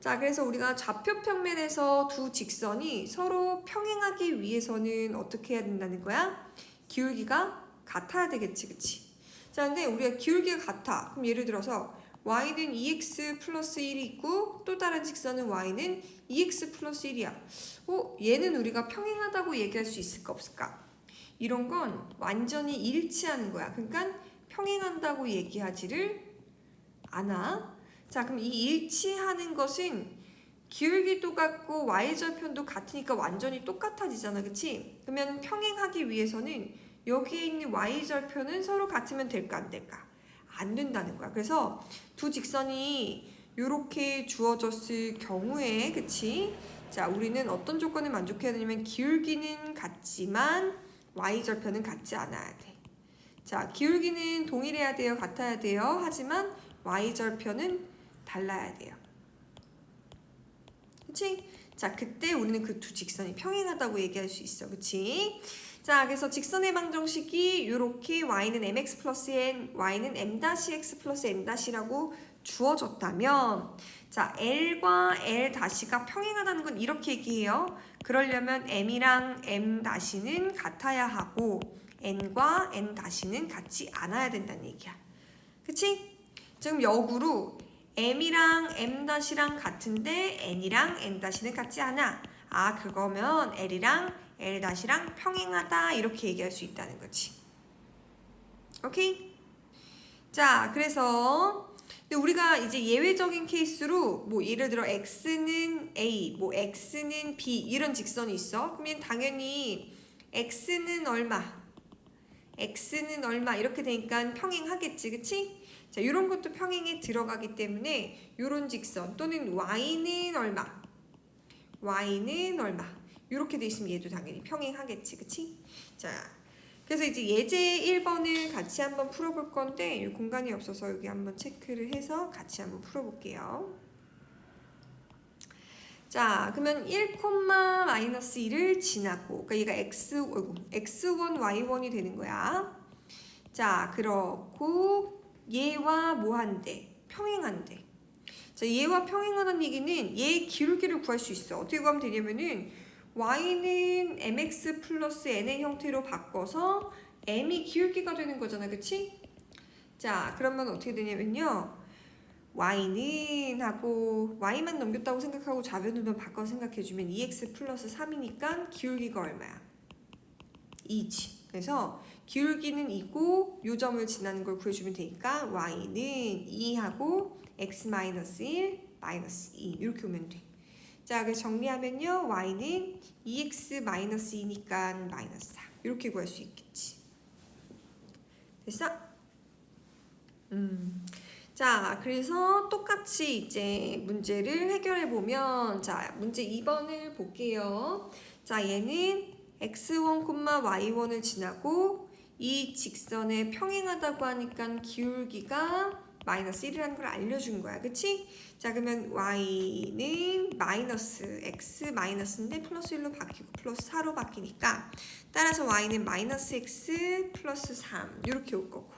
자, 그래서 우리가 좌표 평면에서 두 직선이 서로 평행하기 위해서는 어떻게 해야 된다는 거야? 기울기가 같아야 되겠지, 그치? 자, 근데 우리가 기울기가 같아. 그럼 예를 들어서 y는 2x 플러스 1이 있고 또 다른 직선은 y는 2x 플러스 1이야. 어, 얘는 우리가 평행하다고 얘기할 수 있을까 없을까? 이런 건 완전히 일치하는 거야. 그러니까 평행한다고 얘기하지를 않아. 자, 그럼 이 일치하는 것은 기울기도 같고 y절편도 같으니까 완전히 똑같아지잖아. 그치? 그러면 평행하기 위해서는 여기에 있는 y절편은 서로 같으면 될까 안 될까? 안 된다는 거야. 그래서 두 직선이 이렇게 주어졌을 경우에 그치? 자, 우리는 어떤 조건을 만족해야 되냐면 기울기는 같지만 y절편은 같지 않아야 돼. 자, 기울기는 동일해야 돼요, 같아야 돼요. 하지만 y절편은 달라야 돼요. 그치? 자, 그때 우리는 그 두 직선이 평행하다고 얘기할 수 있어. 그치? 자, 그래서 직선의 방정식이 이렇게 y는 mx 플러스 n, y는 m-x 플러스 n-라고 주어졌다면 자, l과 l-가 평행하다는 건 이렇게 얘기해요. 그러려면 m이랑 m-는 같아야 하고 n과 n-는 같지 않아야 된다는 얘기야. 그치? 지금 역으로 m이랑 m-랑 같은데 n이랑 n-는 같지 않아. 아, 그거면 l이랑 L-랑 평행하다 이렇게 얘기할 수 있다는 거지. 오케이? 자, 그래서 근데 우리가 이제 예외적인 케이스로 뭐 예를 들어 x는 a, 뭐 x는 b 이런 직선이 있어. 그러면 당연히 x는 얼마, x는 얼마 이렇게 되니까 평행하겠지, 그치? 자, 이런 것도 평행에 들어가기 때문에 이런 직선 또는 y는 얼마, y는 얼마 이렇게 돼 있으면 얘도 당연히 평행하겠지, 그치? 자, 그래서 이제 예제 1번을 같이 한번 풀어볼 건데 이 공간이 없어서 여기 한번 체크를 해서 같이 한번 풀어볼게요. 자, 그러면 1, 마이너스 1을 지나고 그러니까 얘가 x, 어이구, x1, y1이 되는 거야. 자, 그렇고 얘와 뭐 한대? 평행한대. 자, 얘와 평행하다는 얘기는 얘의 기울기를 구할 수 있어. 어떻게 구하면 되냐면은 y는 mx 플러스 n의 형태로 바꿔서 m이 기울기가 되는 거잖아, 그치? 자, 그러면 어떻게 되냐면요. Y는 하고 y만 넘겼다고 생각하고 좌변으로 바꿔서 생각해주면 2x 플러스 3이니까 기울기가 얼마야? 2지. 그래서 기울기는 2고 요 점을 지나는 걸 구해주면 되니까 y는 2하고 x 마이너스 1 마이너스 2 이렇게 오면 돼. 자, 그래서 정리하면요. y는 2x 마이너스 2니까 마이너스 4 이렇게 구할 수 있겠지. 됐어? 음. 자, 그래서 똑같이 이제 문제를 해결해 보면 자, 문제 2번을 볼게요. 자, 얘는 x1, y1을 지나고 이 직선에 평행하다고 하니까 기울기가 마이너스 1이라는 걸 알려준 거야. 그치? 자, 그러면 y는 마이너스 x 마이너스인데 플러스 1로 바뀌고 플러스 4로 바뀌니까 따라서 y는 마이너스 x 플러스 3 이렇게 올 거고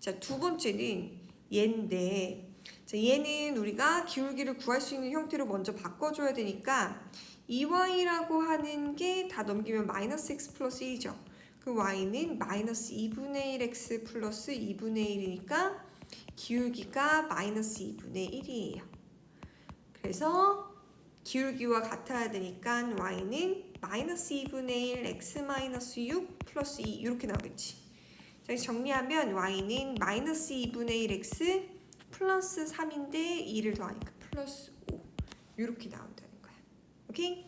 자, 두 번째는 얘인데 자, 얘는 우리가 기울기를 구할 수 있는 형태로 먼저 바꿔줘야 되니까 2y라고 하는 게 다 넘기면 마이너스 x 플러스 1이죠. 그 y는 마이너스 2분의 1x 플러스 2분의 1이니까 기울기가 마이너스 2분의 1이에요. 그래서 기울기와 같아야 되니까 y는 마이너스 2분의 1 x 마이너스 6 플러스 2 이렇게 나오겠지. 자, 정리하면 y는 마이너스 2분의 1 x 플러스 3인데 2를 더하니까 플러스 5 이렇게 나온다는 거야. 오케이?